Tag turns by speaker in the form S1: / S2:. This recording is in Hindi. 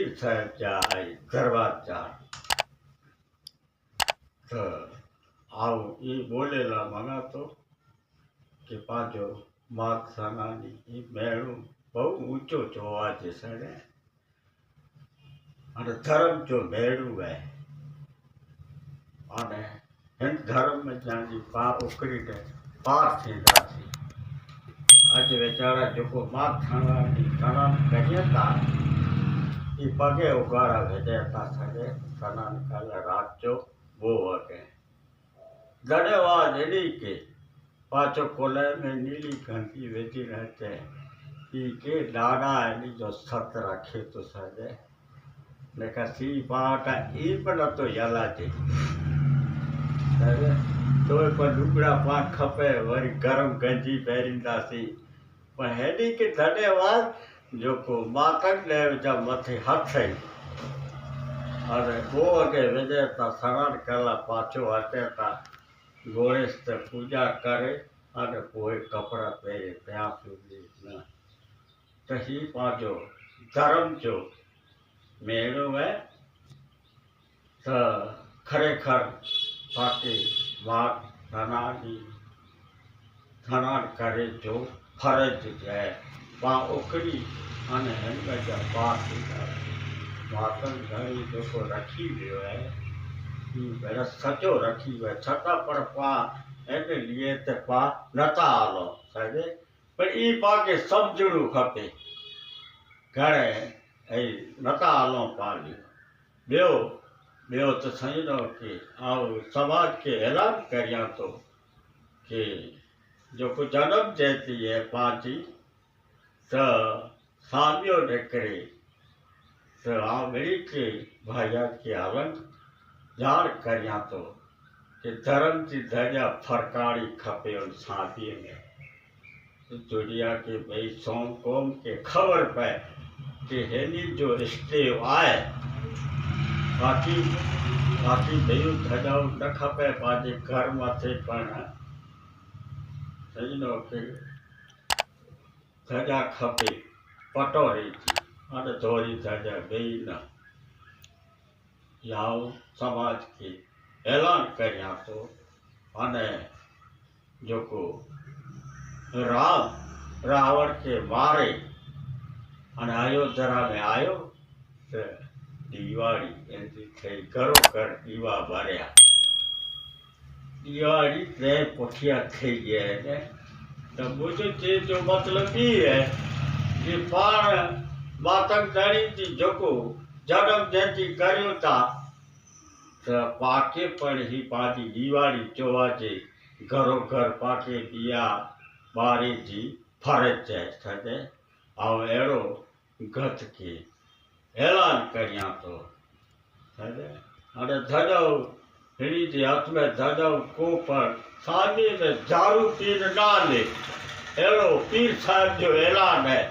S1: तीर्थाचार गर्वाचार तो आओ, ये बोले ला मना तो कि पाजो मात साना ये मेरो बहु ऊंचो जो आज सर है धर्म जो मेरु है अरे हिंद धर्म में जान जी उकड़ी थे पार थे राज़ी आज बेचारा जो को मात थाना नी थाना कहिया था। પગે ઉગાડા ભેદેતા સગે સનન કલ રાચો બોવકે ગડેવા જડી કે પાછો કોલે में नीली घंटी वेती रहते हैं ई के डाड़ा एनी जो सत रखे तो सजे। लेका सी पाटा ई पण तो याला जे तो पर डुगड़ा पा खपे, वरी गरम गंजी पहरींदासीं પણ હેડી કે ધન્યવાદ जो को ॿाहतरि ॾह जब मथे हाथ ई अरे वो अगे विझे ता सरण कला पाचो हटे ता गोरेस ते पूजा करे अने पोइ कपिड़ा पहिरे पिया सूजी न। त हीउ पाजो, धर्म जो मेरो आहे त खरेखर बाक़ी माँ धना जी धना करे जो फरज जाए માં ઓખડી અને હેમગજા પાસ વાસણ ધરી લોકો રખી લેવાય પહેલાં સચો રખી હોય છતાં પણ પા એને લીએ તે પા નતા હાલો સાહેબે પણ એ પાકે સમજણું ખપે ઘરે એ નતા હાલો પાડ્યો બેઓ બેઓ તો સમજો કે આવું સમાજ કે હેરાન કર્યા તો કે જો કોઈ જન્મ જતી હે પાછી त सामियो निकिरे। त आउं मिली के भाइया खे हलन ॼाण करियाँ थो की धर्म जी धजा फरकाड़ी खपे उन शादीअ में। दुनिया के भई सौं क़ौम खे ख़बर पे, कि हिन जो स्टेव आहे बाक़ी बाक़ी ॿियूं धजाऊं न खपे पंहिंजे घर मथे सॼो खे धजा ધજા ખપી પટોરીથી અને ધોરી ધજા બેના યાવ સમાજથી એલાન કર્યા તો અને જોકો રામ રાવણ કે મારે અને અયોધ્યાને આવ્યો દિવાળી એથી થઈ, ઘરો ઘર દીવા ભર્યા. દિવાળી તે પોઠિયા થઈ ગયા એને मतलब ये जो मतिलबु हीअ आहे की पाण मातमदारी जी जयंती करियूं था। त पाके पण ई पंहिंजी दीवारी चवाजे घरो घर पाके ॾिया ॿारे जी फर्ज़ आहे सॼे ऐं अहिड़ो गत खे ऐलान करियाँ थो हाणे धॾो हिन जे हथ में धॾो को पण सादी में झाड़ू पीर डाले अड़ो पीर साहब जो ऐलान आहे